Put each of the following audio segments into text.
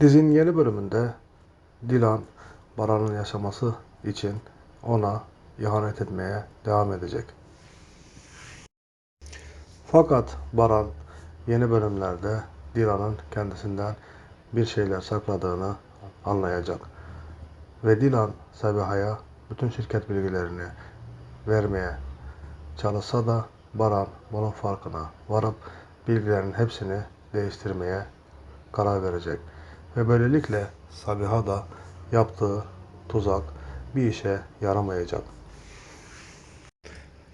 Dizinin yeni bölümünde Dilan Baran'ın yaşaması için ona ihanet etmeye devam edecek. Fakat Baran yeni bölümlerde Dilan'ın kendisinden bir şeyler sakladığını anlayacak. Ve Dilan Sabiha'ya bütün şirket bilgilerini vermeye çalışsa da Baran bunun farkına varıp bilgilerin hepsini değiştirmeye karar verecek. Ve böylelikle Sabiha da yaptığı tuzak bir işe yaramayacak.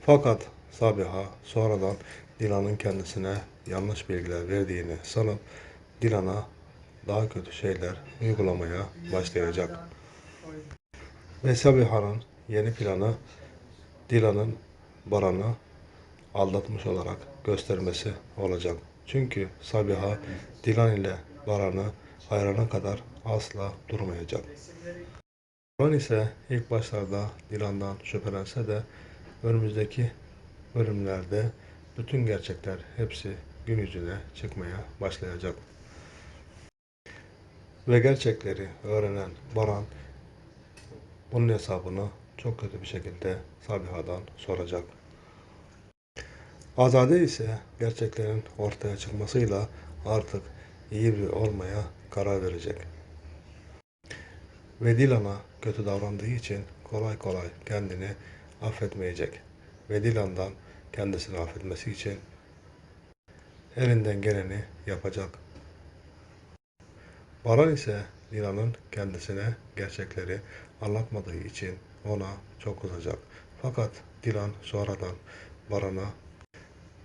Fakat Sabiha sonradan Dilan'ın kendisine yanlış bilgiler verdiğini sanıp Dilan'a daha kötü şeyler uygulamaya başlayacak. Ve Sabiha'nın yeni planı Dilan'ın Baran'ı aldatmış olarak göstermesi olacak. Çünkü Sabiha Dilan ile Baran'ı ayırana kadar asla durmayacak. Baran ise ilk başlarda Dilan'dan şüphelense de önümüzdeki bölümlerde bütün gerçekler hepsi gün yüzüne çıkmaya başlayacak. Ve gerçekleri öğrenen Baran bunun hesabını çok kötü bir şekilde Sabiha'dan soracak. Azade ise gerçeklerin ortaya çıkmasıyla artık iyi biri olmaya karar verecek. Ve Dilan'a kötü davrandığı için kolay kolay kendini affetmeyecek. Ve Dilan'dan kendisini affetmesi için elinden geleni yapacak. Baran ise Dilan'ın kendisine gerçekleri anlatmadığı için ona çok kızacak. Fakat Dilan sonradan Baran'a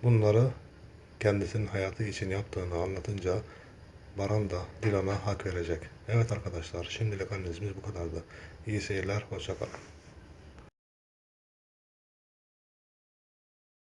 bunları kendisinin hayatı için yaptığını anlatınca Baran da Dilan'a hak verecek. Evet arkadaşlar şimdilik analizimiz bu kadardı. İyi seyirler, hoşça kalın.